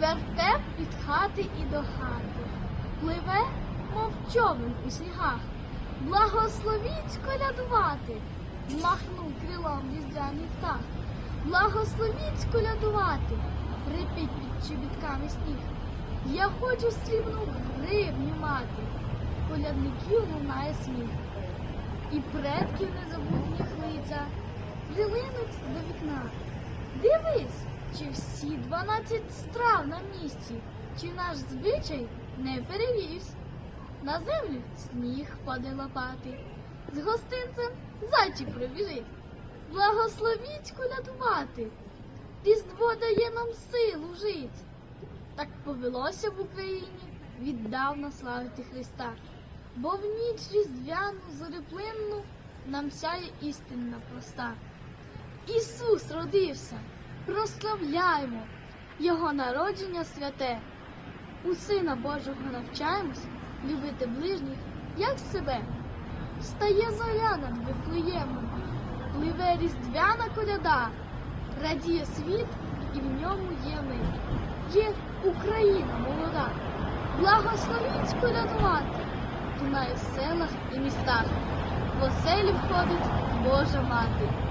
Вертеп від хати і до хати, пливе, мов човен у снігах. Благословіть колядувати, змахнув крилом різдвяний птах. Благословіть колядувати, рипіть під чобітками сніг. Я хочу срібну гривню мати, колядників лунає сміх. І предків незабутніх лиця прилинуть до вікна. Дивись, чи всі дванадцять страв на місці, чи наш звичай не перевівсь. На землю сніг паде лопати, з гостинцем зайчик пробіжить. Благословіть колядувати, Різдво дає нам силу жить. Так повелося в Україні віддавна славити Христа, бо в ніч різдвяну зореплинну нам сяє істинна проста. Ісус родився, прославляємо Його народження святе. У Сина Божого навчаємось любити ближніх, як себе. Встає зоря над Вифлеємом, пливе різдвяна коляда, радіє світ, і в ньому є ми. Є Україна молода. Благословіть колядувати, лунає в селах і містах. В оселі входить Божа мати